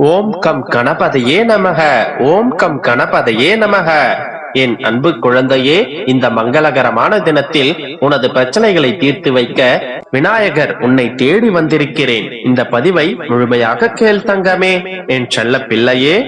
ஓம் come கணபதையே நமக ஓம் come கணபதையே நமக. என் அன்பு குழந்தையே இந்த மங்களகரமான தினத்தில் உனது பிரச்சனைகளை தீர்த்து வைக்க விநாயகர் உன்னை தேடி வந்திருக்கிறேன். இந்த பதிவை முழுமையாக கேள் தங்கமே. என் செல்ல பிள்ளையே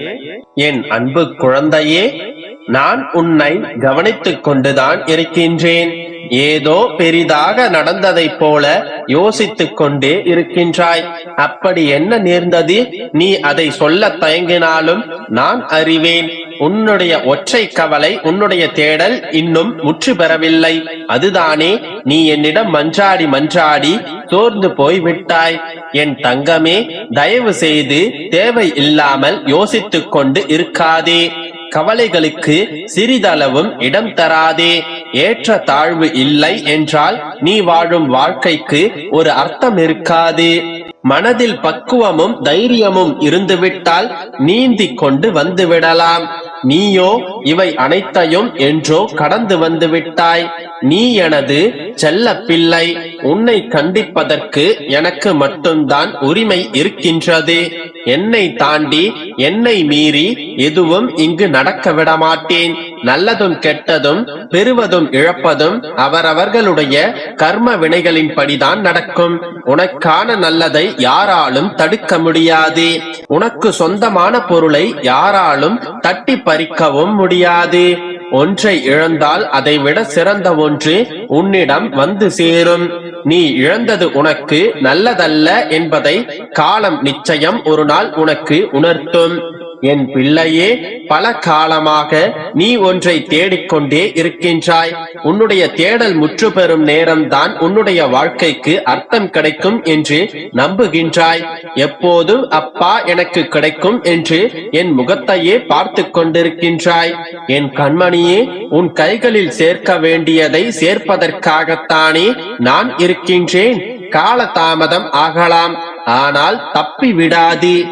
என் அன்பு குழந்தையே நான் உன்னை கவனித்துக் கொண்டுதான் இருக்கின்றேன். ஏதோ பெரிதாக நடந்ததைப் போல யோசித்துக் கொண்டே இருக்கின்றாய். அப்படி என்ன நேர்ந்தது? நீ அதை சொல்ல தயங்கினாலும் நான் அறிவேன். உன்னுடைய ஒற்றை கவலை உன்னுடைய தேடல் இன்னும் முற்று பெறவில்லை. அதுதானே நீ என்னிடம் மன்றாடி மன்றாடி சோர்ந்து போய் விட்டாய் என் தங்கமே தயவு செய்து தேவை இல்லாமல் யோசித்துக் கொண்டு இருக்காதே. கவலைகளுக்கு சிறிதளவும் இடம் தராதே. ஏற்ற தாழ்வு இல்லை என்றால் நீ வாழும் வாழ்க்கைக்கு ஒரு அர்த்தம் இருக்காது. மனதில் பக்குவமும் தைரியமும் இருந்துவிட்டால் நீந்தி கொண்டு வந்துவிடலாம். நீயோ இவை அனைத்தையும் என்றோ கடந்து வந்து விட்டாய் நீ எனது செல்ல பிள்ளை உன்னை கண்டிப்பதற்கு எனக்கு மட்டும்தான் உரிமை இருக்கின்றது. என்னை தாண்டி என்னை மீறி எதுவும் இங்கு நடக்க விடமாட்டேன். நல்லதும் கெட்டதும் பெறுவதும் இழப்பதும் அவரவர்களுடைய கர்ம வினைகளின் படிதான் நடக்கும். உனக்கான நல்லதை யாராலும் தடுக்க முடியாது. உனக்கு சொந்தமான பொருளை யாராலும் தட்டி பறிக்கவும் முடியாது. ஒன்றை இழந்தால் அதை விட சிறந்த ஒன்று உன்னிடம் வந்து சேரும். நீ இழந்தது உனக்கு நல்லதல்ல என்பதை காலம் நிச்சயம் ஒரு நாள் உனக்கு உணர்த்தும். என் பிள்ளையே பல காலமாக நீ ஒன்றை தேடிக்கொண்டே இருக்கின்றாய். உன்னுடைய தேடல் முற்று பெறும் நேரம்தான் உன்னுடைய வாழ்க்கைக்கு அர்த்தம் கிடைக்கும் என்று நம்புகின்றாய். எப்போதும் அப்பா எனக்கு கிடைக்கும் என்று என் முகத்தையே பார்த்து கொண்டிருக்கின்றாய். என் கண்மணியே உன் கைகளில் சேர்க்க வேண்டியதை சேர்ப்பதற்காகத்தானே நான் இருக்கின்றேன். காலதாமதம் ஆகலாம். ஆனால் தப்பி விடாதே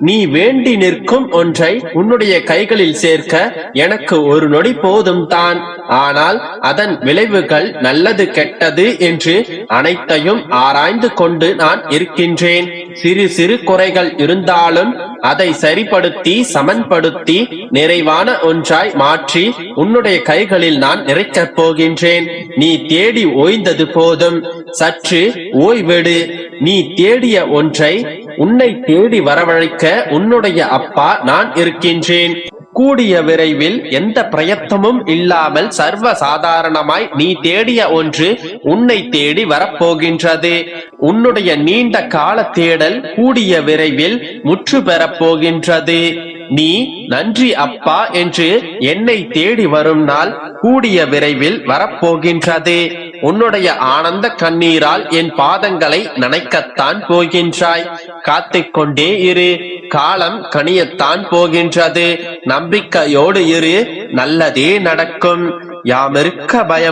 நீ வேண்டி நிற்கும் ஒன்றை உன்னுடைய கைகளில் சேர்க்க எனக்கு ஒரு நொடி போதும் தான். ஆனால் அதன் விளைவுகள் நல்லது கெட்டது என்று அனைத்தையும் ஆராய்ந்து கொண்டு நான் இருக்கின்றேன். சிறு சிறு குறைகள் இருந்தாலும் அதை சரிப்படுத்தி சமன்படுத்தி நிறைவான ஒன்றாய் மாற்றி உன்னுடைய கைகளில் நான் நிறைக்கப் போகின்றேன். நீ தேடி ஓய்ந்தது போதும். சற்று ஓய்வெடு. நீ தேடிய ஒன்றை உன்னை தேடி வரவழைக்க உன்னுடைய அப்பா நான் இருக்கின்றேன். கூடிய விரைவில் எந்த பிரயத்தமும் இல்லாமல் சர்வ சாதாரணமாய் நீ தேடிய ஒன்று உன்னை தேடி வரப்போகின்றது. உன்னுடைய நீண்ட கால தேடல் கூடிய விரைவில் முற்று பெறப் போகின்றது நீ நன்றி அப்பா என்று என்னை தேடி வரும் நாள் கூடிய விரைவில் வரப்போகின்றது. உன்னுடைய ஆனந்த கண்ணீரால் என் பாதங்களை நனைக்கத்தான் போகின்றாய். காத்துக் கொண்டே இரு. காலம் கனியத்தான் போகின்றது. நம்பிக்கையோடு இரு. நல்லதே நடக்கும். யாமிருக்க பயம்